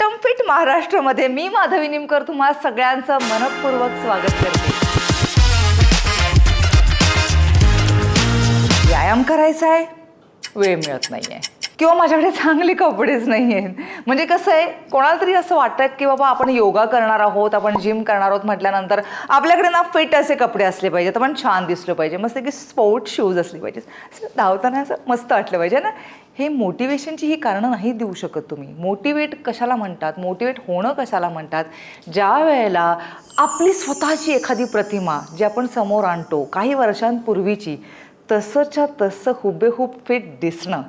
फिट्टम fit महाराष्ट्रामध्ये. मी माधवी निमकर तुम्हा सगळ्यांचं मनपूर्वक स्वागत करते. व्यायाम करायचा आहे? वेळ मिळत नाही आहे किंवा माझ्याकडे चांगले कपडेच नाही आहेत म्हणजे कसं आहे कोणाला तरी असं वाटतं की बाबा आपण योगा करणार आहोत आपण जिम करणार आहोत म्हटल्यानंतर आपल्याकडे ना फिट असे कपडे असले पाहिजेत आपण छान दिसलं पाहिजे. मस्त की स्पोर्ट शूज असले पाहिजेत. असं धावताना असं मस्त वाटलं पाहिजे ना? हे मोटिवेशनची ही कारणं नाही देऊ शकत तुम्ही. मोटिवेट कशाला म्हणतात? मोटिवेट होणं कशाला म्हणतात? ज्या वेळेला आपली स्वतःची एखादी प्रतिमा जी आपण समोर आणतो काही वर्षांपूर्वीची तसंच्या तसं हुबेहूब फिट दिसणं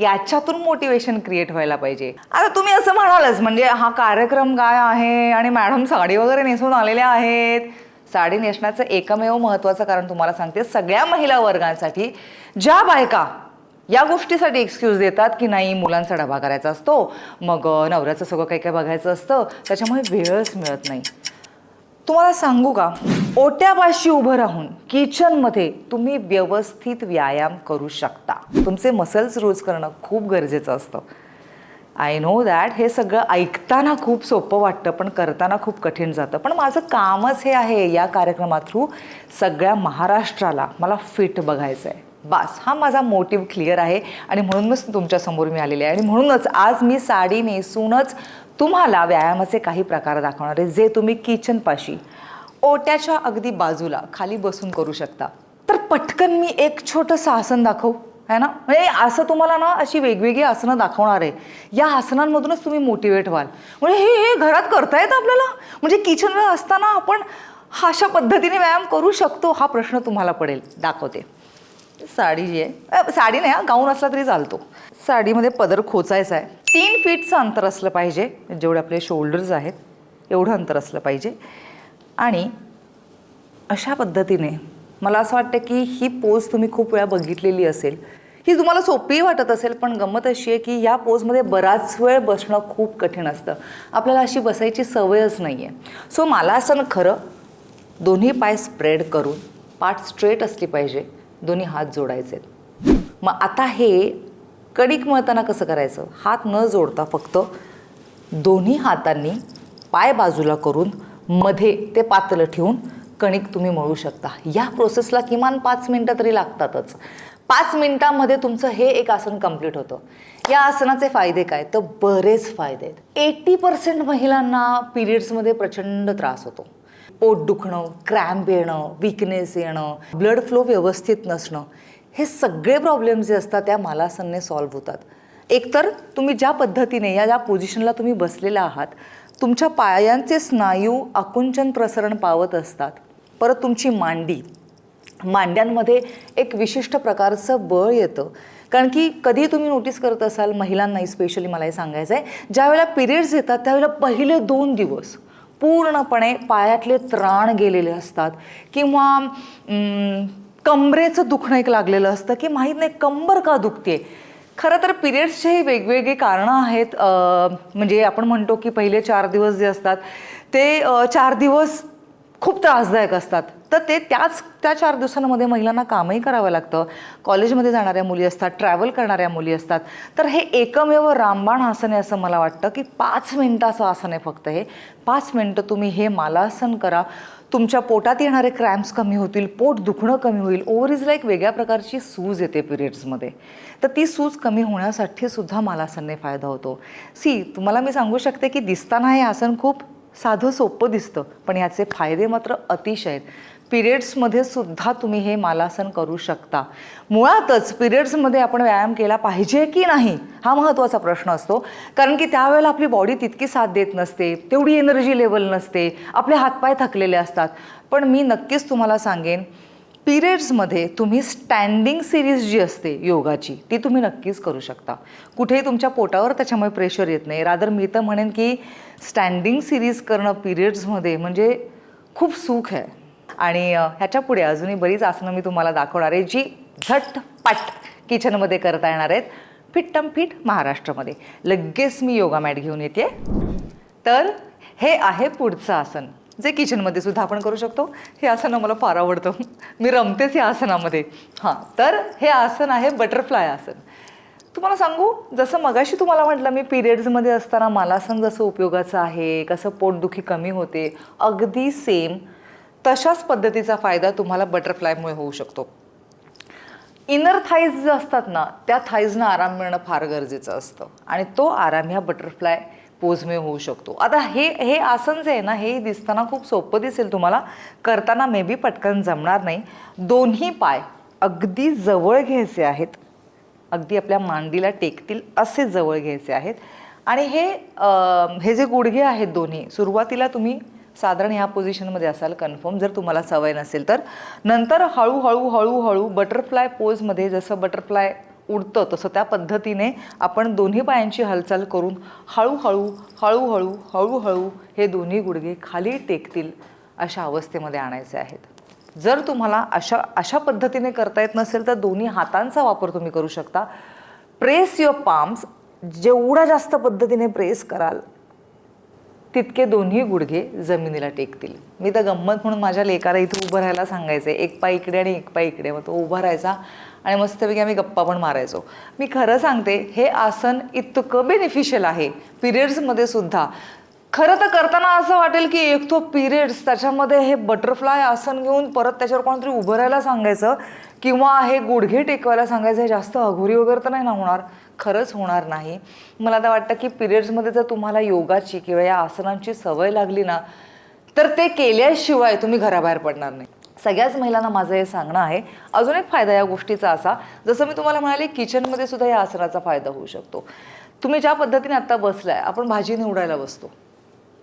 याच्यातून मोटिवेशन क्रिएट व्हायला पाहिजे. आता तुम्ही असं म्हणालच म्हणजे हा कार्यक्रम काय आहे? आणि मॅडम साडी वगैरे नेसून आलेल्या आहेत. साडी नेसण्याचं एकमेव महत्त्वाचं कारण तुम्हाला सांगते सगळ्या महिला वर्गांसाठी ज्या बायका या गोष्टीसाठी एक्सक्यूज देतात की नाही मुलांचा डबा करायचा असतो मग नवऱ्याचं सगळं काही काही बघायचं असतं त्याच्यामुळे वेळच मिळत नाही. तुम्हाला सांगू का ओट्यापाशी उभं राहून किचनमध्ये तुम्ही व्यवस्थित व्यायाम करू शकता. तुमचे मसल्स रोज करणं खूप गरजेचं असतं. आय नो दॅट हे सगळं ऐकताना खूप सोपं वाटतं पण करताना खूप कठीण जातं. पण माझं कामच हे आहे या कार्यक्रमा थ्रू सगळ्या महाराष्ट्राला मला फिट बघायचं आहे बास हा माझा मोटिव्ह क्लिअर आहे आणि म्हणूनच तुमच्यासमोर मी आलेले आहे. आणि म्हणूनच आज मी साडी नेसूनच तुम्हाला व्यायामाचे काही प्रकार दाखवणार आहे जे तुम्ही किचनपाशी ओट्याच्या अगदी बाजूला खाली बसून करू शकता. तर पटकन मी एक छोटंसं आसन दाखवू है ना? म्हणजे असं तुम्हाला ना अशी वेगवेगळी आसनं दाखवणार आहे. या आसनांमधूनच तुम्ही मोटिवेट व्हाल. म्हणजे हे हे घरात करता येतं आपल्याला? म्हणजे किचनवर असताना आपण हा अशा पद्धतीने व्यायाम करू शकतो हा प्रश्न तुम्हाला पडेल. दाखवते. साडी जी आहे. अ, साडी नाही हा गाऊन असला तरी चालतो. साडीमध्ये पदर खोचायचा आहे. तीन फीटचं अंतर असलं पाहिजे जेवढे आपले शोल्डर्स आहेत एवढं अंतर असलं पाहिजे. आणि अशा पद्धतीने मला असं वाटतं की ही पोज तुम्ही खूप वेळा बघितलेली असेल. ही तुम्हाला सोपी वाटत असेल पण गंमत अशी आहे की या पोजमध्ये बराच वेळ बसणं खूप कठीण असतं. आपल्याला अशी बसायची सवयच नाही आहे सो मला असं ना खरं दोन्ही पाय स्प्रेड करून पाठ स्ट्रेट असली पाहिजे. दोन्ही हात जोडायचे मग आता हे कणिक मळताना कसं करायचं? हात न जोडता फक्त दोन्ही हातांनी पाय बाजूला करून मध्ये ते पातलं ठेवून कणिक तुम्ही मळू शकता. या प्रोसेसला किमान पाच मिनटं तरी लागतातच. पाच मिनटामध्ये तुमचं हे एक आसन कंप्लीट होतं. या आसनाचे फायदे काय? तर बरेच फायदे आहेत. एटी पर्सेंट महिलांना पिरियड्समध्ये प्रचंड त्रास होतो. पोट दुखणं क्रॅम्प येणं विकनेस येणं ब्लड फ्लो व्यवस्थित नसणं हे सगळे प्रॉब्लेम जे असतात त्या मालासनने सॉल्व्ह होतात. एकतर तुम्ही ज्या पद्धतीने या ज्या पोझिशनला तुम्ही बसलेला आहात तुमच्या पायांचे स्नायू आकुंचन प्रसरण पावत असतात. परत तुमची मांडी. मांड्यांमध्ये एक विशिष्ट प्रकारचं बळ येतं. कारण की कधी तुम्ही नोटीस करत असाल महिलांनाही स्पेशली मला हे सांगायचं आहे ज्यावेळेला पिरियड्स येतात त्यावेळेला पहिले दोन दिवस पूर्णपणे पायातले त्राण गेलेले असतात किंवा कंबरेचं दुखणं एक लागलेलं असतं की माहीत नाही कंबर का दुखते खरं तर पिरियड्सचे हे वेगवेगळे कारणं आहेत. म्हणजे आपण म्हणतो की पहिले चार दिवस जे असतात ते चार दिवस खूप त्रासदायक असतात. तर ते त्याच त्या चार दिवसांमध्ये महिलांना कामही करावं लागतं. कॉलेजमध्ये जाणाऱ्या मुली असतात ट्रॅव्हल करणाऱ्या मुली असतात. तर हे एकमेव रामबाण आसन आहे असं मला वाटतं की पाच मिनटाचं आसन आहे फक्त हे. पाच मिनटं तुम्ही हे मालासन करा. तुमच्या पोटात येणारे क्रॅम्प्स कमी होतील पोट दुखणं कमी होईल. ओव्हरीजला एक वेगळ्या प्रकारची सूज येते पिरियड्समध्ये. तर ती सूज कमी होण्यासाठी सुद्धा मालासनने फायदा होतो. सी तुम्हाला मी सांगू शकते की दिसताना हे आसन खूप साधं सोपं दिसतं पण याचे फायदे मात्र अतिशय आहेत. पिरियड्समध्ये सुद्धा तुम्ही हे मालासन करू शकता. मुळातच पिरियड्समध्ये आपण व्यायाम केला पाहिजे की नाही हा महत्त्वाचा प्रश्न असतो. कारण की त्यावेळेला आपली बॉडी तितकी साथ देत नसते तेवढी एनर्जी लेवल नसते आपले हातपाय थकलेले असतात. पण मी नक्कीच तुम्हाला सांगेन पिरियड्समध्ये तुम्ही स्टँडिंग सिरीज जी असते योगाची ती तुम्ही नक्कीच करू शकता. कुठेही तुमच्या पोटावर त्याच्यामुळे प्रेशर येत नाही. रादर मी तर म्हणेन की स्टँडिंग सिरीज करणं पिरियड्समध्ये म्हणजे खूप सुख आहे. आणि ह्याच्या पुढे अजूनही बरीच आसनं मी तुम्हाला दाखवणार आहे जी झटपट किचनमध्ये करता येणार आहेत. फिट्टम फिट महाराष्ट्रामध्ये. लगेच मी योगा मॅट घेऊन येते. तर हे आहे पुढचं आसन. जे किचनमध्ये सुद्धा आपण करू शकतो हे आसन मला फार आवडतं. मी रमतेच या आसनामध्ये. हां तर हे आसन आहे बटरफ्लाय आसन. तुम्हाला सांगू जसं मगाशी तुम्हाला म्हटलं मी पिरियड्समध्ये असताना मालासन जसं उपयोगाचं आहे कसं पोटदुखी कमी होते अगदी सेम तशाच पद्धतीचा फायदा तुम्हाला बटरफ्लायमुळे होऊ शकतो. इनर थाईज जे असतात ना त्या थाईजना आराम मिळणं फार गरजेचं असतं. आणि तो आराम ह्या बटरफ्लाय पोझमे होऊ शकतो. आता हे हे आसन जे आहे ना हे दिसताना खूप सोपं दिसेल तुम्हाला. करताना मे बी पटकन जमणार नाही. दोन्ही पाय अगदी जवळ घ्यायचे आहेत. अगदी आपल्या मांडीला टेकतील असे जवळ घ्यायचे आहेत. आणि हे हे जे गुडघे आहेत दोन्ही सुरुवातीला तुम्ही साधारण ह्या पोझिशनमध्ये असाल कन्फर्म जर तुम्हाला सवय नसेल तर. नंतर हळूहळू हळूहळू बटरफ्लाय पोजमध्ये जसं बटरफ्लाय उडतं. तसं त्या पद्धतीने आपण दोन्ही पायांची हालचाल करून हळूहळू हळूहळू हळूहळू हे दोन्ही गुडघे खाली टेकतील अशा अवस्थेमध्ये आणायचे आहेत. जर तुम्हाला अशा अशा पद्धतीने करता येत नसेल तर दोन्ही हातांचा वापर तुम्ही करू शकता. प्रेस युअर पाम्स जेवढा जास्त पद्धतीने प्रेस कराल तितके दोन्ही गुडघे जमिनीला टेकतील. मी तर गंमत म्हणून माझ्या लेकाला इथे उभं राहायला सांगायचे एक पाय इकडे आणि एक पाय इकडे. मग तो उभा राहायचा. आणि मस्तपैकी आम्ही गप्पा पण मारायचो. मी खरं सांगते हे आसन इतकं बेनिफिशियल आहे. पिरियड्समध्ये सुद्धा. खरं तर करताना असं वाटेल की एक तो पिरियड्स त्याच्यामध्ये हे बटरफ्लाय आसन घेऊन परत त्याच्यावर कोणतरी उभं राहायला सांगायचं किंवा हे गुडघे टेकवायला सांगायचं हे जास्त अघोरी वगैरे तर नाही ना होणार? खरंच होणार नाही. मला तर वाटतं की पिरियड्समध्ये जर तुम्हाला योगाची किंवा या आसनांची सवय लागली ना तर ते केल्याशिवाय तुम्ही घराबाहेर पडणार नाही. सगळ्याच महिलांना माझं हे सांगणं आहे. अजून एक फायदा या गोष्टीचा असा जसं मी तुम्हाला म्हणाले किचनमध्ये सुद्धा या आसनाचा फायदा होऊ शकतो. तुम्ही ज्या पद्धतीने आत्ता बसलाय आपण भाजी निवडायला बसतो.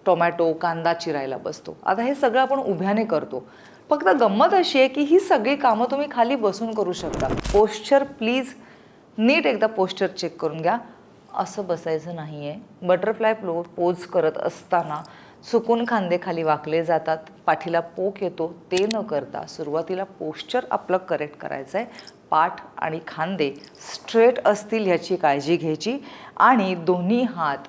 टोमॅटो कांदा चिरायला बसतो. आता हे सगळं आपण उभ्याने करतो. फक्त गंमत अशी आहे की ही सगळी कामं तुम्ही खाली बसून करू शकता. पोश्चर प्लीज नीट एकदा पोश्चर चेक करून घ्या. असं बसायचं नाही आहे बटरफ्लाय प्लो पोज करत असताना चुकून खांदे खाली वाकले जातात पाठीला पोक येतो ते न करता सुरुवातीला पोश्चर आपलं करेक्ट करायचं आहे पाठ आणि खांदे स्ट्रेट असतील ह्याची काळजी घ्यायची आणि दोन्ही हात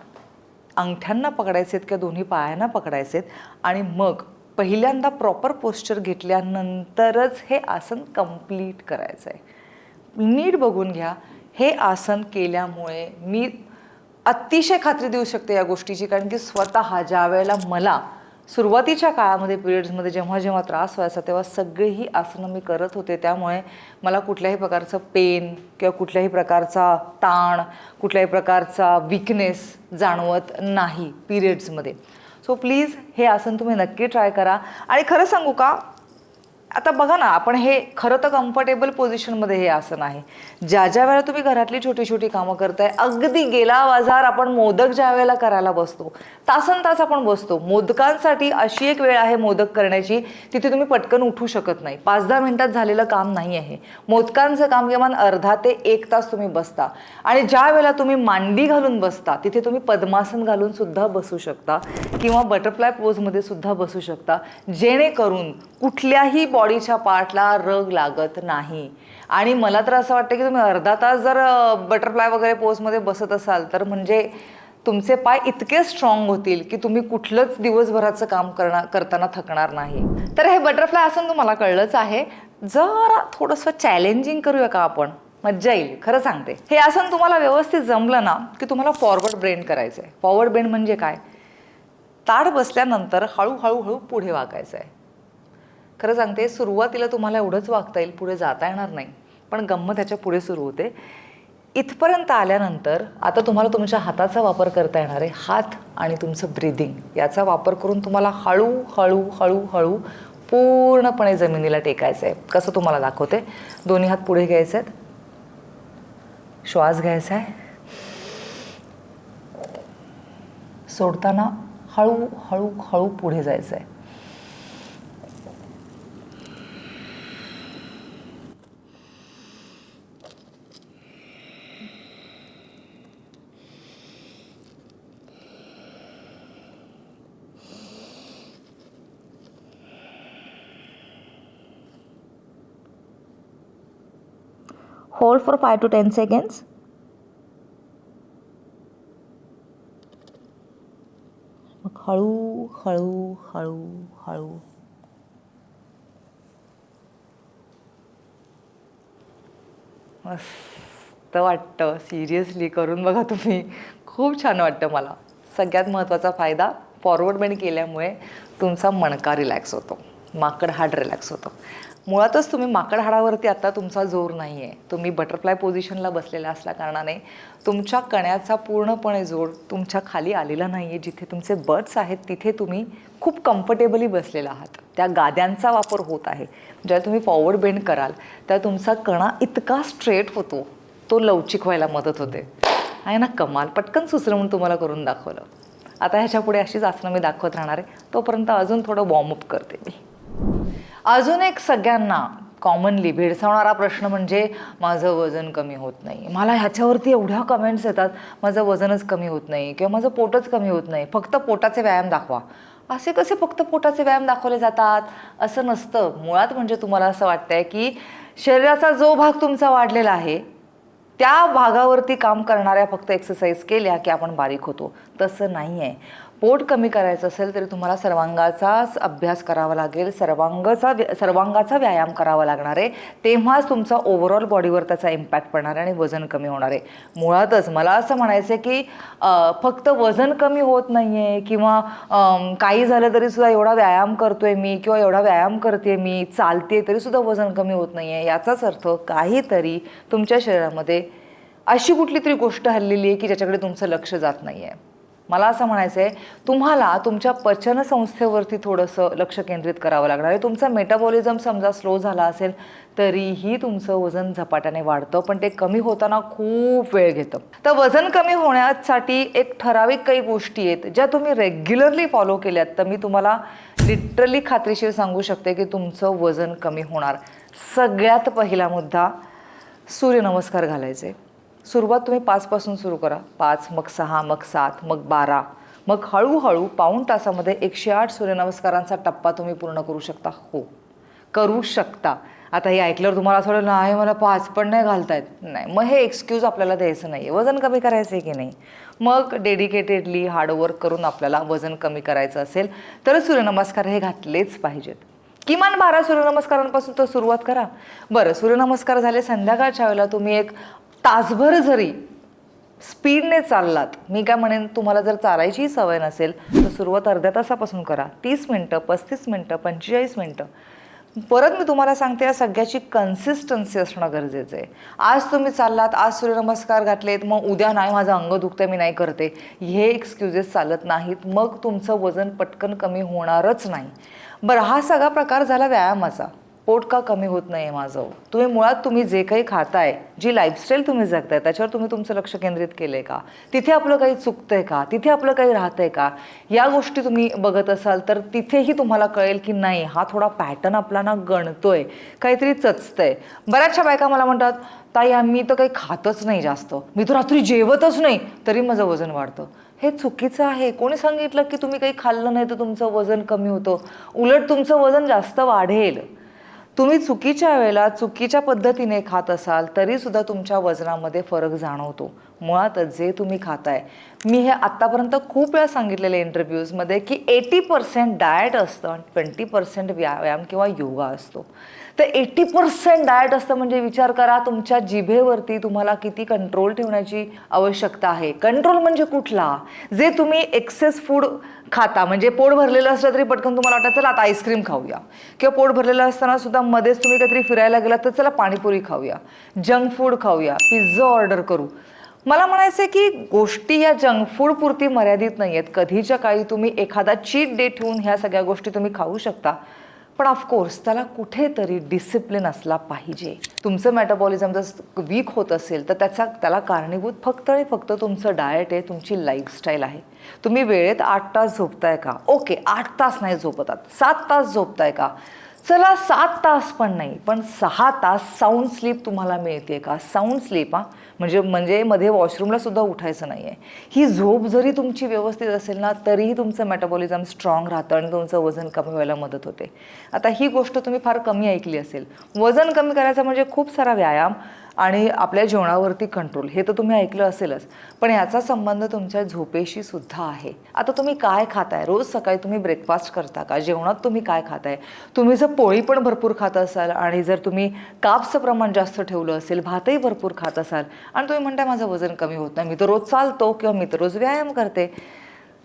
अंगठ्यांना पकडायचेत किंवा दोन्ही पायांना पकडायचेत आणि मग पहिल्यांदा प्रॉपर पोश्चर घेतल्यानंतरच हे आसन कंप्लीट करायचं आहे नीट बघून घ्या. हे आसन केल्यामुळे मी अतिशय खात्री देऊ शकते या गोष्टीची कारण की स्वतः ज्या वेळेला मला सुरुवातीच्या काळामध्ये पिरियड्समध्ये जेव्हा जेव्हा त्रास व्हायचा तेव्हा सगळीही आसनं मी करत होते. त्यामुळे मला कुठल्याही प्रकारचं पेन किंवा कुठल्याही प्रकारचा ताण कुठल्याही प्रकारचा विकनेस जाणवत नाही पिरियड्समध्ये. सो प्लीज हे आसन तुम्ही नक्की ट्राय करा. आणि खरं सांगू का आता बघा ना आपण हे खरं तर कम्फर्टेबल पोझिशनमध्ये हे आसन आहे ज्या ज्या वेळेला तुम्ही घरातली छोटी छोटी कामं करताय अगदी गेला बाजार आपण मोदक ज्या वेळेला करायला बसतो तासन तास आपण बसतो. मोदकांसाठी अशी एक वेळ आहे मोदक करण्याची तिथे तुम्ही पटकन उठू शकत नाही. पाच दहा मिनिटात झालेलं काम नाही आहे. मोदकांचं काम किमान अर्धा ते एक तास तुम्ही बसता. आणि ज्या वेळेला तुम्ही मांडी घालून बसता तिथे तुम्ही पद्मासन घालून सुद्धा बसू शकता. किंवा बटरफ्लाय पोजमध्ये सुद्धा बसू शकता. जेणेकरून कुठल्याही बॉडीच्या पार्टला रग लागत नाही. आणि मला तर असं वाटतं की तुम्ही अर्धा तास जर बटरफ्लाय वगैरे पोजमध्ये बसत असाल तर म्हणजे तुमचे पाय इतके स्ट्रॉंग होतील की तुम्ही कुठलंच दिवसभराचं काम करणार करताना थकणार नाही. तर हे बटरफ्लाय आसन तुम्हाला कळलंच आहे. जरा थोडंसं चॅलेंजिंग करूया का आपण? मज्जा येईल खरं सांगते. हे आसन तुम्हाला व्यवस्थित जमलं ना की तुम्हाला फॉरवर्ड ब्रेंड करायचं आहे फॉरवर्ड ब्रेंड म्हणजे काय? ताड बसल्यानंतर हळूहळू हळू पुढे वागायचं आहे खरं सांगते सुरुवातीला तुम्हाला एवढंच वागता येईल पुढे जाता येणार नाही. पण गंमत ह्याच्या पुढे सुरू होते. इथपर्यंत आल्यानंतर आता तुम्हाला तुमच्या हाताचा वापर करता येणार आहे हात आणि तुमचं ब्रिदिंग याचा वापर करून तुम्हाला हळू हळू हळू हळू पूर्णपणे जमिनीला टेकायचं आहे कसं तुम्हाला दाखवते? दोन्ही हात पुढे घ्यायचे आहेत श्वास घ्यायचा आहे सोडताना हळू हळू हळू पुढे जायचं आहे hold for 5 to 10 seconds. मग हळू हळू हळू हळू. मस्त वाटतं. सिरियसली करून बघा तुम्ही. खूप छान वाटतं मला. सगळ्यात महत्त्वाचा फायदा फॉरवर्ड बेंड केल्यामुळे तुमचा मणका रिलॅक्स होतो. माकड हार्ट रिलॅक्स होतो. मुळातच तुम्ही माकड हाडावरती आता तुमचा जोर नाही आहे तुम्ही बटरफ्लाय पोझिशनला बसलेला असल्या कारणाने तुमच्या कण्याचा पूर्णपणे जोर तुमच्या खाली आलेला नाही आहे जिथे तुमचे बर्ड्स आहेत तिथे तुम्ही खूप कम्फर्टेबली बसलेला आहात. त्या गाद्यांचा वापर होत आहे. ज्या तुम्ही फॉरवर्ड बेंड कराल त्या तुमचा कणा इतका स्ट्रेट होतो तो लवचिक व्हायला मदत होते. आहे ना कमाल. पटकन सुचलं म्हणून तुम्हाला करून दाखवलं. आता ह्याच्या पुढे अशीच आसनं मी दाखवत राहणार आहे. तोपर्यंत अजून थोडं वॉर्मअप करते मी. अजून एक सगळ्यांना कॉमनली भेडसावणारा प्रश्न म्हणजे माझं वजन कमी होत नाही. मला ह्याच्यावरती एवढ्या कमेंट्स येतात माझं वजनच कमी होत नाही किंवा माझं पोटच कमी होत नाही. फक्त पोटाचे व्यायाम दाखवा. असे कसे फक्त पोटाचे व्यायाम दाखवले जातात? असं नसतं. मुळात म्हणजे तुम्हाला असं वाटतंय की शरीराचा जो भाग तुमचा वाढलेला आहे त्या भागावरती काम करणाऱ्या फक्त एक्सरसाइज केल्या की आपण बारीक होतो. तसं नाही आहे पोट कमी करायचं असेल तरी तुम्हाला सर्वांगाचाच अभ्यास करावा लागेल. सर्वांगाचा व्य- सर्वांगाचा व्यायाम करावा लागणार आहे. तेव्हाच तुमचा ओव्हरऑल बॉडीवर त्याचा इम्पॅक्ट पडणार आहे आणि वजन कमी होणार आहे. मुळातच मला असं म्हणायचं आहे की फक्त वजन कमी होत नाही आहे किंवा काही झालं तरी सुद्धा एवढा व्यायाम करतोय मी किंवा एवढा व्यायाम करते मी चालते तरी सुद्धा वजन कमी होत नाही आहे याचाच अर्थ काहीतरी तुमच्या शरीरामध्ये अशी कुठली तरी गोष्ट हल्लेली आहे की ज्याच्याकडे तुमचं लक्ष जात नाही आहे मला असं म्हणायचं आहे तुम्हाला तुमच्या पचनसंस्थेवरती थोडंसं लक्ष केंद्रित करावं लागणार आहे. तुमचा मेटाबॉलिझम समजा स्लो झाला असेल तरीही तुमचं वजन झपाट्याने वाढतं पण ते कमी होताना खूप वेळ घेतं. तर वजन कमी होण्यासाठी एक ठराविक काही गोष्टी आहेत ज्या तुम्ही रेग्युलरली फॉलो केल्यात तर मी तुम्हाला लिटरली खात्रीशीर सांगू शकते की तुमचं वजन कमी होणार. सगळ्यात पहिला मुद्दा सूर्यनमस्कार घालायचे सुरुवात तुम्ही पाचपासून सुरू करा. पाच मग सहा मग सात मग बारा. मग हळूहळू पाऊण तासामध्ये एकशे आठ सूर्यनमस्कारांचा टप्पा तुम्ही पूर्ण करू शकता. हो. करू शकता. आता हे ऐकल्यावर तुम्हाला असं वाटलं नाही मला पाच पण नाही घालतायत नाही. मग हे एक्सक्यूज आपल्याला द्यायचं नाही आहे वजन कमी करायचं आहे की नाही? मग डेडिकेटेडली हार्डवर्क करून आपल्याला वजन कमी करायचं असेल तर सूर्यनमस्कार हे घातलेच पाहिजेत. किमान बारा सूर्यनमस्कारांपासून तर सुरुवात करा. बरं सूर्यनमस्कार झाले संध्याकाळच्या वेळेला तुम्ही एक तासभर जरी स्पीडने चाललात मी काय म्हणेन तुम्हाला जर चालायची सवय नसेल तर सुरुवात अर्ध्या तासापासून करा. तीस मिनटं पस्तीस मिनटं पंचेचाळीस मिनटं. परत मी तुम्हाला सांगते या सगळ्याची कन्सिस्टन्सी असणं गरजेचं आहे. आज तुम्ही चाललात आज सूर्यनमस्कार घातलेत मग उद्या नाही माझं अंग दुखतं मी नाही करते. हे एक्सक्युजेस चालत नाहीत. मग तुमचं वजन पटकन कमी होणारच नाही. बरं हा सगळा प्रकार झाला व्यायामाचा. पोट का कमी होत नाही आहे माझं? तुम्ही मुळात तुम्ही जे काही खाताय जी लाईफस्टाईल तुम्ही जगताय त्याच्यावर तुम्ही तुमचं लक्ष केंद्रित केलं आहे का? तिथे आपलं काही चुकतंय का? तिथे आपलं काही राहतंय का? या गोष्टी तुम्ही बघत असाल तर तिथेही तुम्हाला कळेल की नाही हा थोडा पॅटर्न आपला ना गणतोय काहीतरी चचतंय. बऱ्याचशा बायका मला म्हणतात ताई आम्ही मी तर काही खातच नाही जास्त. मी तर रात्री जेवतच नाही. तरी माझं वजन वाढतं. हे चुकीचं आहे. कोणी सांगितलं की तुम्ही काही खाल्लं नाही तर तुमचं वजन कमी होतं? उलट तुमचं वजन जास्त वाढेल. तुम्ही चुकीच्या वेळेला चुकीच्या पद्धतीने खात असाल तरीसुद्धा तुमच्या वजनामध्ये फरक जाणवतो. मुळातच जे तुम्ही खाताय. मी हे आत्तापर्यंत खूप वेळा सांगितलेले इंटरव्ह्यूजमध्ये की एटी पर्सेंट डाएट असतं आणि ट्वेंटी पर्सेंट व्यायाम किंवा योगा असतो. तर एटी पर्सेंट डाएट असतं म्हणजे विचार करा तुमच्या जिभेवरती तुम्हाला किती कंट्रोल ठेवण्याची आवश्यकता आहे. कंट्रोल म्हणजे कुठला? जे तुम्ही एक्सेस फूड खाता म्हणजे पोट भरलेलं असलं तरी पटकन तुम्हाला वाटतं चला आता आईस्क्रीम खाऊया. किंवा पोट भरलेलं असताना सुद्धा मध्येच तुम्ही काहीतरी फिरायला गेलात तर चला पाणीपुरी खाऊया जंक फूड खाऊया पिझ्झा ऑर्डर करू. मला म्हणायचं आहे की गोष्टी या जंक फूड पुरती मर्यादित नाही आहेत कधीच्या काळी तुम्ही एखादा चीट डे ठेवून ह्या सगळ्या गोष्टी तुम्ही खाऊ शकता. पण ऑफकोर्स त्याला कुठेतरी डिसिप्लिन असला पाहिजे. तुमचं मेटाबॉलिझम जर वीक होत असेल तर त्याचा त्याला कारणीभूत फक्त आणि फक्त तुमचं डाएट आहे तुमची लाईफस्टाईल आहे. तुम्ही वेळेत आठ तास झोपताय का? ओके आठ तास नाही झोपतात. सात तास झोपताय का? चला सात तास पण नाही पण सहा तास साऊंड स्लीप तुम्हाला मिळते का? साऊंड स्लीप हा म्हणजे म्हणजे मध्ये वॉशरूमला सुद्धा उठायचं नाही आहे ही झोप जरी तुमची व्यवस्थित असेल ना तरीही तुमचं मेटाबॉलिझम स्ट्रॉंग राहतं आणि तुमचं वजन कमी व्हायला मदत होते. आता ही गोष्ट तुम्ही फार कमी ऐकली असेल. वजन कमी करायचं म्हणजे खूप सारा व्यायाम आणि आपल्या जेवणावरती कंट्रोल हे तर तुम्ही ऐकलं असेलच. पण याचा संबंध तुमच्या झोपेशी सुद्धा आहे. आता तुम्ही काय खाताय? रोज सकाळी तुम्ही ब्रेकफास्ट करता का? जेवणात तुम्ही काय खाताय? तुम्ही जर पोळी पण भरपूर खात असाल आणि जर तुम्ही कापचं प्रमाण जास्त ठेवलं असेल भातही भरपूर खात असाल आणि तुम्ही म्हणताय माझं वजन कमी होत नाही मी तर रोज चालतो किंवा मी तर रोज व्यायाम करते.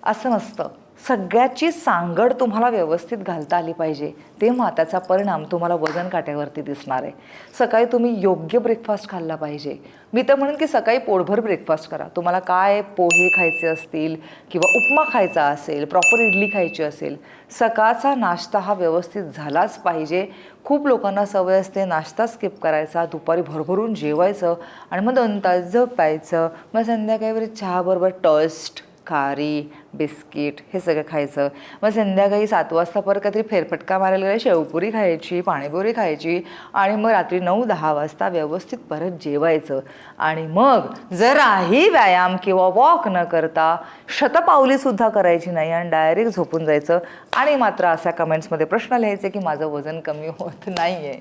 असं नसतं. सगळ्याची सांगड तुम्हाला व्यवस्थित घालता आली पाहिजे. तेव्हा त्याचा परिणाम तुम्हाला वजन काट्यावरती दिसणार आहे. सकाळी तुम्ही योग्य ब्रेकफास्ट खाल्ला पाहिजे. मी तर म्हणेन की सकाळी पोटभर ब्रेकफास्ट करा. तुम्हाला काय पोहे खायचे असतील किंवा उपमा खायचा असेल प्रॉपर इडली खायची असेल सकाळचा नाश्ता हा व्यवस्थित झालाच पाहिजे. खूप लोकांना सवय असते नाश्ता स्किप करायचा दुपारी भरभरून जेवायचं आणि मग दोन तास झोपायचं मग संध्याकाळी चहाबरोबर टस्ट खारी बिस्किट हे सगळं खायचं. मग संध्याकाळी सात वाजता परत काहीतरी फेरफटका मारायला गेला शेवपुरी खायची पाणीपुरी खायची आणि मग रात्री नऊ दहा वाजता व्यवस्थित परत जेवायचं. आणि मग जराही व्यायाम किंवा वॉक न करता शतपावलीसुद्धा करायची नाही आणि डायरेक्ट झोपून जायचं. आणि मात्र अशा कमेंट्समध्ये प्रश्न लिहायचे की माझं वजन कमी होत नाही आहे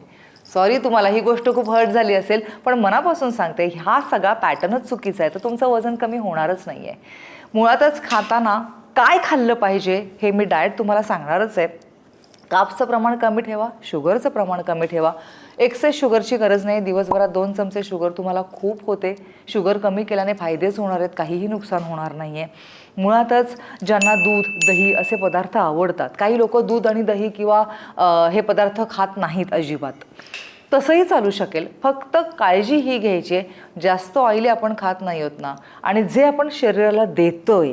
सॉरी तुम्हाला ही गोष्ट खूप हर्ट झाली असेल पण मनापासून सांगते हा सगळा पॅटर्नच चुकीचा आहे. तर तुमचं वजन कमी होणारच नाही आहे मुळातच खाताना काय खाल्लं पाहिजे हे मी डाएट तुम्हाला सांगणारच आहे. कापचं प्रमाण कमी ठेवा शुगरचं प्रमाण कमी ठेवा. एक्सेस शुगरची गरज नाही. दिवसभरात दोन चमचे शुगर तुम्हाला खूप होते. शुगर कमी केल्याने फायदेच होणार आहेत. काहीही नुकसान होणार नाही आहे मुळातच ज्यांना दूध दही असे पदार्थ आवडतात काही लोक दूध आणि दही किंवा हे पदार्थ खात नाहीत अजिबात. तसंही चालू शकेल. फक्त काळजी ही घ्यायची आहे जास्त ऑइली आपण खात नाही होत ना. आणि जे आपण शरीराला देतोय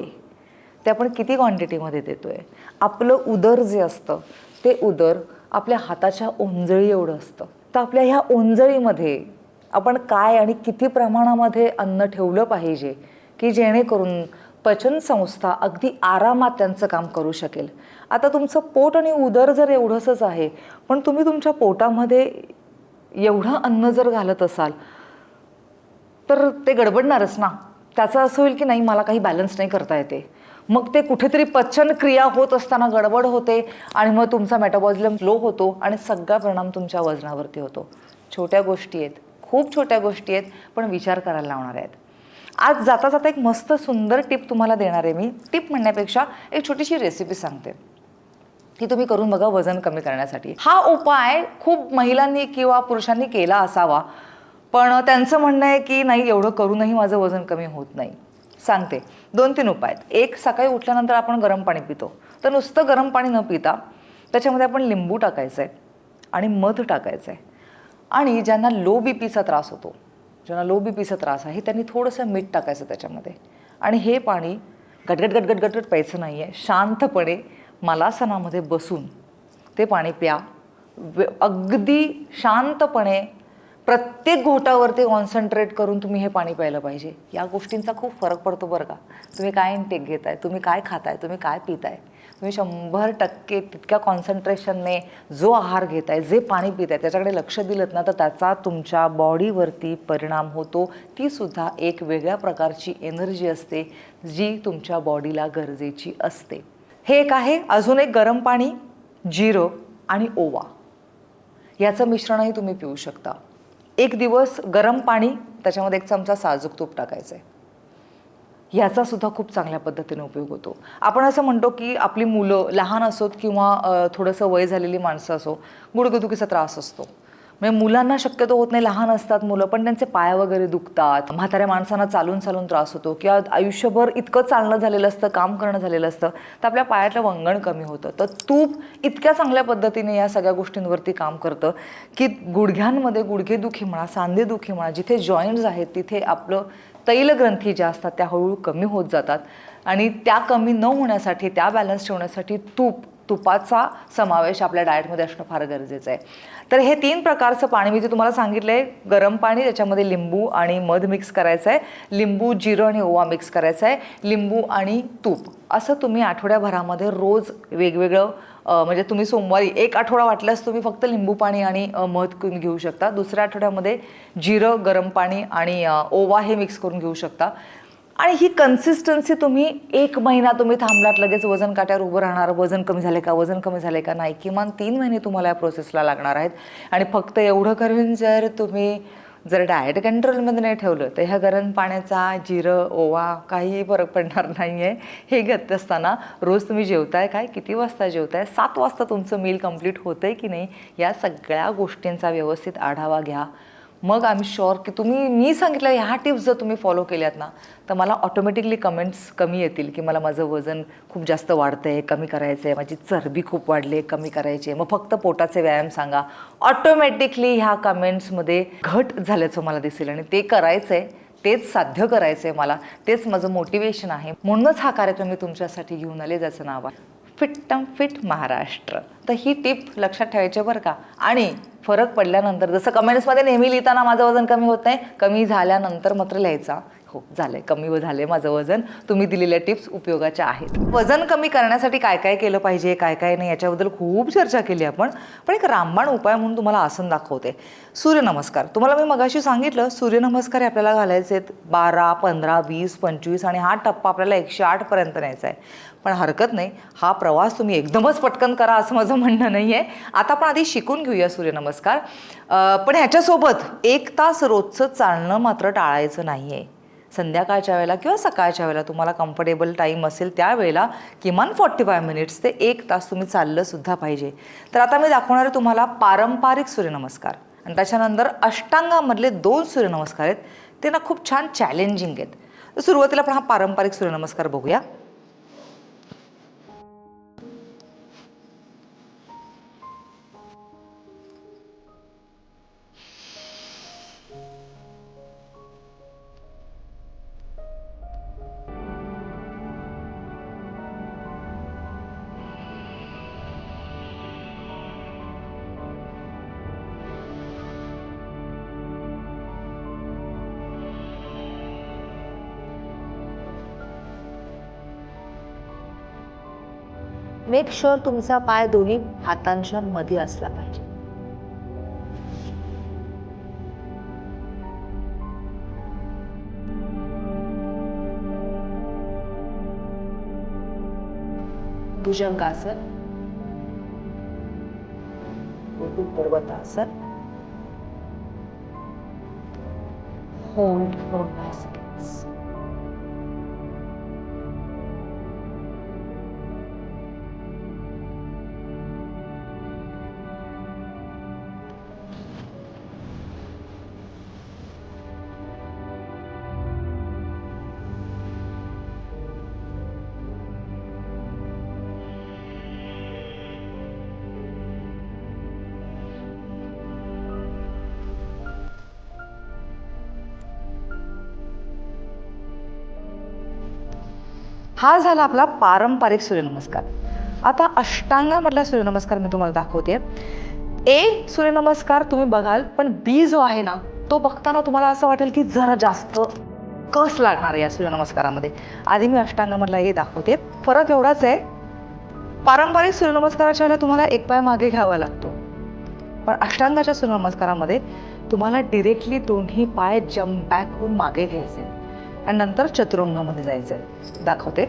ते आपण किती क्वांटिटीमध्ये देतो आहे आपलं उदर जे असतं ते उदर आपल्या हाताच्या ओंजळी एवढं असतं. तर आपल्या ह्या ओंजळीमध्ये आपण काय आणि किती प्रमाणामध्ये अन्न ठेवलं पाहिजे की जेणेकरून पचनसंस्था अगदी आरामात त्यांचं काम करू शकेल? आता तुमचं पोट आणि उदर जर एवढंसंच आहे पण तुम्ही तुमच्या पोटामध्ये एवढं अन्न जर घालत असाल तर ते गडबडणारच ना. त्याचं असं होईल की नाही मला काही बॅलन्स नाही करता येते. मग ते कुठेतरी पचन क्रिया होत असताना गडबड होते आणि मग तुमचा मेटाबॉलिझम लो होतो आणि सगळा परिणाम तुमच्या वजनावरती होतो. छोट्या गोष्टी आहेत खूप छोट्या गोष्टी आहेत पण विचार करायला लावणार आहेत. आज जाता जाता एक मस्त सुंदर टिप तुम्हाला देणार आहे मी. टिप म्हणण्यापेक्षा एक छोटीशी रेसिपी सांगते. ती तुम्ही करून बघा वजन कमी करण्यासाठी. हा उपाय खूप महिलांनी किंवा पुरुषांनी केला असावा. पण त्यांचं म्हणणं आहे की नाही एवढं करूनही माझं वजन कमी होत नाही. सांगते. दोन तीन उपाय आहेत. एक सकाळी उठल्यानंतर आपण गरम पाणी पितो. तर नुसतं गरम पाणी न पिता त्याच्यामध्ये आपण लिंबू टाकायचं आहे आणि मध टाकायचं आहे. आणि ज्यांना लो बी पीचा त्रास होतो ज्यांना लो बी पीचा त्रास आहे त्यांनी थोडंसं मीठ टाकायचं त्याच्यामध्ये. आणि हे पाणी गटगट गटगट गटगट प्यायचं नाही आहे शांतपणे मलासनामध्ये बसून ते पाणी प्या. अगदी शांतपणे प्रत्येक घोटावरती कॉन्सन्ट्रेट करून तुम्ही हे पाणी प्यायलं पाहिजे. या गोष्टींचा खूप फरक पडतो बरं का. तुम्ही काय इनटेक घेताय तुम्ही काय खाताय तुम्ही काय पिताय? तुम्ही शंभर टक्के तितक्या कॉन्सन्ट्रेशनने जो आहार घेताय जे पाणी पिताय त्याच्याकडे लक्ष दिलं ना तर त्याचा तुमच्या बॉडीवरती परिणाम होतो. ती सुद्धा एक वेगळ्या प्रकारची एनर्जी असते जी तुमच्या बॉडीला गरजेची असते. हे एक आहे अजून एक गरम पाणी जिरं आणि ओवा. याचं मिश्रणही तुम्ही पिऊ शकता. एक दिवस गरम पाणी त्याच्यामध्ये एक चमचा साजूक तूप टाकायचं आहे याचासुद्धा खूप चांगल्या पद्धतीने उपयोग होतो. आपण असं म्हणतो की आपली मुलं लहान असोत किंवा थोडंसं वय झालेली माणसं असो गुडगुदुकीचा त्रास असतो. म्हणजे मुलांना शक्यतो होत नाही लहान असतात मुलं पण त्यांचे पाय वगैरे दुखतात. म्हाताऱ्या माणसांना चालून चालून त्रास होतो. किंवा आयुष्यभर इतकं चालणं झालेलं असतं काम करणं झालेलं असतं तर आपल्या पायातलं वंगण कमी होतं. तर तूप इतक्या चांगल्या पद्धतीने या सगळ्या गोष्टींवरती काम करतं की गुडघ्यांमध्ये गुडघेदुखी म्हणा सांधेदुखी म्हणा जिथे जॉईंट्स आहेत तिथे आपलं तैलग्रंथी ज्या असतात त्या हळूहळू कमी होत जातात. आणि त्या कमी न होण्यासाठी त्या बॅलन्स ठेवण्यासाठी तूप तुपाचा समावेश आपल्या डाएटमध्ये असणं फार गरजेचं आहे. तर हे तीन प्रकारचं पाणी मी जे तुम्हाला सांगितलं आहे गरम पाणी ज्याच्यामध्ये लिंबू आणि मध मिक्स करायचं आहे. लिंबू जिरं आणि ओवा मिक्स करायचं आहे. लिंबू आणि तूप. असं तुम्ही आठवड्याभरामध्ये रोज वेगवेगळं म्हणजे तुम्ही सोमवारी एक आठवडा वाटल्यास तुम्ही फक्त लिंबू पाणी आणि मध करून घेऊ शकता. दुसऱ्या आठवड्यामध्ये जिरं गरम पाणी आणि ओवा हे मिक्स करून घेऊ शकता. आणि ही कन्सिस्टन्सी तुम्ही एक महिना तुम्ही थांबलात लगेच वजन काट्यावर उभं राहणार वजन कमी झाले का वजन कमी झाले का नाही किमान तीन महिने तुम्हाला या प्रोसेसला लागणार आहेत. आणि फक्त एवढं करून जर तुम्ही जर डाएट कंट्रोलमध्ये नाही ठेवलं तर ह्या गरम पाण्याचा जिरं ओवा काहीही फरक पडणार नाही आहे हे घेत असताना रोज तुम्ही जेवताय काय किती वाजता जेवताय सात वाजता तुमचं मील कंप्लीट होतं आहे की नाही या सगळ्या गोष्टींचा व्यवस्थित आढावा घ्या. मग आय एम शुअर की तुम्ही मी सांगितलं ह्या टिप्स जर तुम्ही फॉलो केल्यात ना तर मला ऑटोमॅटिकली कमेंट्स कमी येतील की मला माझं वजन खूप जास्त वाढतं आहे कमी करायचं आहे माझी चरबी खूप वाढली आहे कमी करायची आहे मग फक्त पोटाचे व्यायाम सांगा. ऑटोमॅटिकली ह्या कमेंट्समध्ये घट झाल्याचं मला दिसेल आणि ते करायचं आहे तेच साध्य करायचं आहे मला तेच माझं मोटिवेशन आहे. म्हणूनच हा कार्यक्रम मी तुमच्यासाठी घेऊन आले ज्याचं नाव आहे फिट्टम फिट महाराष्ट्र. तर ही टिप लक्षात ठेवायची आहे बरं का. आणि फरक पडल्यानंतर जसं कमेंट्समध्ये नेहमी लिहिताना माझं वजन कमी होत नाही कमी झाल्यानंतर मात्र लिहायचा. हो झालंय. कमी व झालंय माझं वजन. तुम्ही दिलेल्या टिप्स उपयोगाच्या आहेत. वजन कमी करण्यासाठी काय काय केलं पाहिजे काय काय नाही याच्याबद्दल खूप चर्चा केली आपण. पण एक रामबाण उपाय म्हणून तुम्हाला आसन दाखवते. सूर्यनमस्कार. तुम्हाला मी मगाशी सांगितलं सूर्यनमस्कार आपल्याला घालायचे आहेत बारा पंधरा वीस पंचवीस आणि हा टप्पा आपल्याला एकशे आठपर्यंत न्यायचा आहे. पण हरकत नाही. हा प्रवास तुम्ही एकदमच पटकन करा असं माझं म्हणणं नाही आहे आता आपण आधी शिकून घेऊया सूर्यनमस्कार. पण ह्याच्यासोबत एक तास रोजचं चालणं मात्र टाळायचं नाही आहे संध्याकाळच्या वेळेला किंवा सकाळच्या वेळेला तुम्हाला कम्फर्टेबल टाईम असेल त्यावेळेला किमान फॉर्टी फाय मिनिट्स ते एक तास तुम्ही चाललंसुद्धा पाहिजे. तर आता मी दाखवणार आहे तुम्हाला पारंपरिक सूर्यनमस्कार. आणि त्याच्यानंतर अष्टांगामधले दोन सूर्यनमस्कार आहेत. ते ना खूप छान चॅलेंजिंग आहेत. तर सुरुवातीला आपण हा पारंपरिक सूर्यनमस्कार बघूया. मेक शुअर तुमचा पाय दोन्ही हातांच्या मध्ये असला पाहिजे. भुजंगासन पर्वतासन होल्ड फॉर हा झाला आपला पारंपरिक सूर्यनमस्कार. आता अष्टांगामधला सूर्यनमस्कार मी तुम्हाला दाखवते. ए सूर्यनमस्कार तुम्ही बघाल पण बी जो आहे ना तो बघताना तुम्हाला असं वाटेल की जरा जास्त कस लागणार आहे या सूर्यनमस्कारामध्ये. आधी मी अष्टांगामधला हे दाखवते. फरक एवढाच आहे पारंपरिक सूर्यनमस्काराच्या वेळेला तुम्हाला एक पाय मागे घ्यावा लागतो. पण अष्टांगाच्या सूर्यनमस्कारामध्ये तुम्हाला डिरेक्टली दोन्ही पाय जम्प बॅक होऊन मागे घ्यायचे. आणि नंतर चतुरंगामध्ये जायचं दाखवते.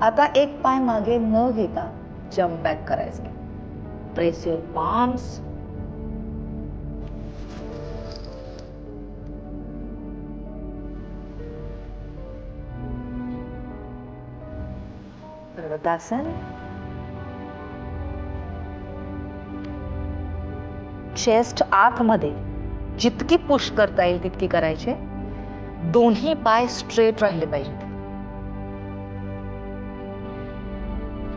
आता एक पाय मागे न घेता जम्प बॅक करायचं. Press your palms parvatasana chest आतमध्ये जितकी पुश करता येईल तितकी करायचे. दोन्ही पाय स्ट्रेट राहिले पाहिजे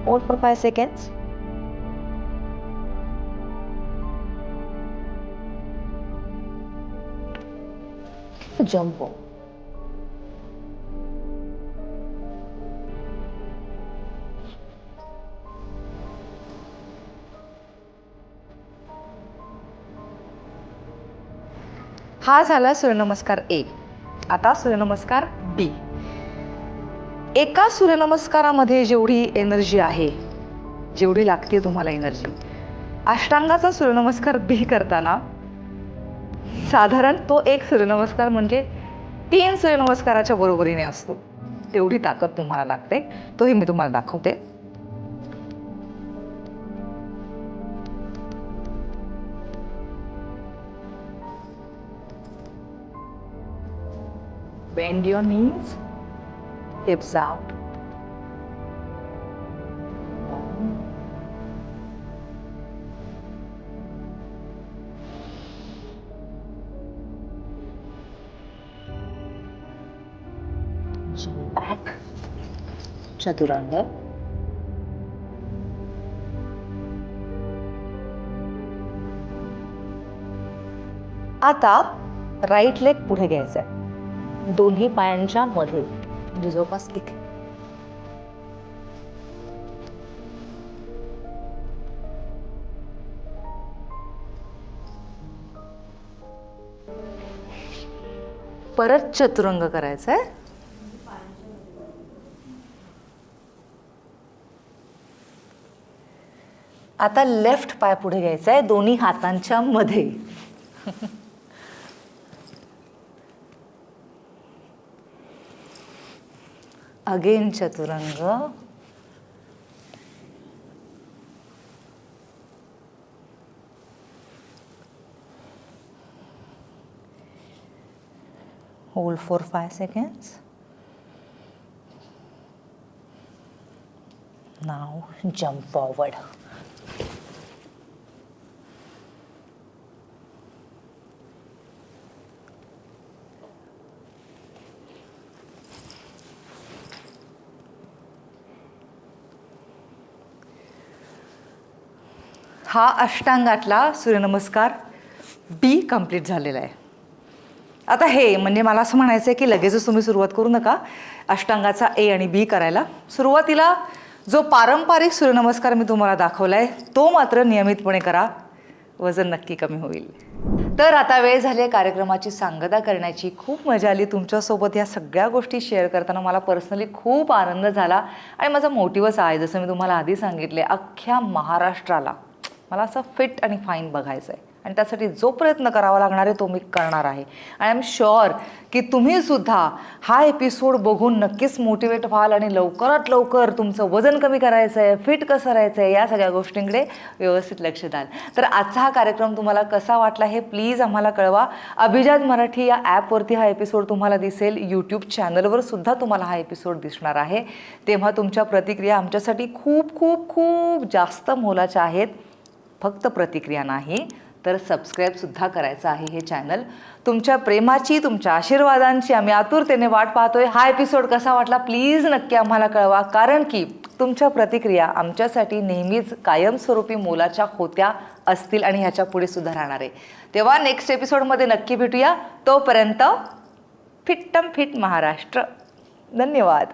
Hold for five seconds. Jump. हा झाला सूर्यनमस्कार ए. आता सूर्यनमस्कार बी. एका सूर्यनमस्कारामध्ये जेवढी एनर्जी आहे जेवढी लागते तुम्हाला एनर्जी. अष्टांगाचा सूर्यनमस्कार बी करताना साधारण तो एक सूर्यनमस्कार म्हणजे तीन सूर्यनमस्काराच्या बरोबरीने असतो. तेवढी ताकद तुम्हाला लागते तोही मी तुम्हाला दाखवते. Bend your knees, hips out. Back. chaturanga. आता राईट लेग पुढे घ्यायचं आहे दोन्ही पायांच्या मध्ये. म्हणजे जवळपास एक. परत चतुरंग करायचा आहे. आता लेफ्ट पाय पुढे घ्यायचा आहे दोन्ही हातांच्या मध्ये. Again chaturanga. Hold for five seconds now jump forward हा अष्टांगातला सूर्यनमस्कार बी कंप्लीट झालेला आहे. आता हे म्हणजे मला असं म्हणायचं आहे की लगेचच तुम्ही सुरुवात करू नका अष्टांगाचा ए आणि बी करायला. सुरुवातीला जो पारंपरिक सूर्यनमस्कार मी तुम्हाला दाखवला आहे तो मात्र नियमितपणे करा. वजन नक्की कमी होईल. तर आता वेळ झाली आहे कार्यक्रमाची सांगता करण्याची. खूप मजा आली तुमच्यासोबत या सगळ्या गोष्टी शेअर करताना. मला पर्सनली खूप आनंद झाला. आणि माझा मोटिवच आहे जसं मी तुम्हाला आधी सांगितले अख्ख्या महाराष्ट्राला. मला असं फिट आणि फाईन बघायचं आहे आणि त्यासाठी जो प्रयत्न करावा लागणार आहे तो मी करणार आहे. आय एम शुअर की तुम्ही सुद्धा हा एपिसोड बघून नक्कीच मोटिवेट व्हाल आणि लवकरात लवकर तुमचं वजन कमी करायचं आहे फिट कसं राहायचं आहे या सगळ्या गोष्टींकडे व्यवस्थित लक्ष द्याल. तर आजचा हा कार्यक्रम तुम्हाला कसा वाटला हे प्लीज आम्हाला कळवा. अभिजात मराठी या ॲपवरती हा एपिसोड तुम्हाला दिसेल. यूट्यूब चॅनलवर सुद्धा तुम्हाला हा एपिसोड दिसणार आहे. तेव्हा तुमच्या प्रतिक्रिया आमच्यासाठी खूप खूप खूप जास्त मोलाच्या आहेत. फक्त प्रतिक्रिया नाही तर सबस्क्राईबसुद्धा करायचं आहे हे चॅनल तुमच्या प्रेमाची तुमच्या आशीर्वादांची आम्ही आतुरतेने वाट पाहतोय. हा एपिसोड कसा वाटला? प्लीज नक्की आम्हाला कळवा. कारण की तुमच्या प्रतिक्रिया आमच्यासाठी नेहमीच कायमस्वरूपी मोलाच्या होत्या असतील आणि ह्याच्या पुढे सुद्धा राहणार आहे. तेव्हा नेक्स्ट एपिसोडमध्ये नक्की भेटूया. तोपर्यंत फिट्टम फिट महाराष्ट्र. धन्यवाद.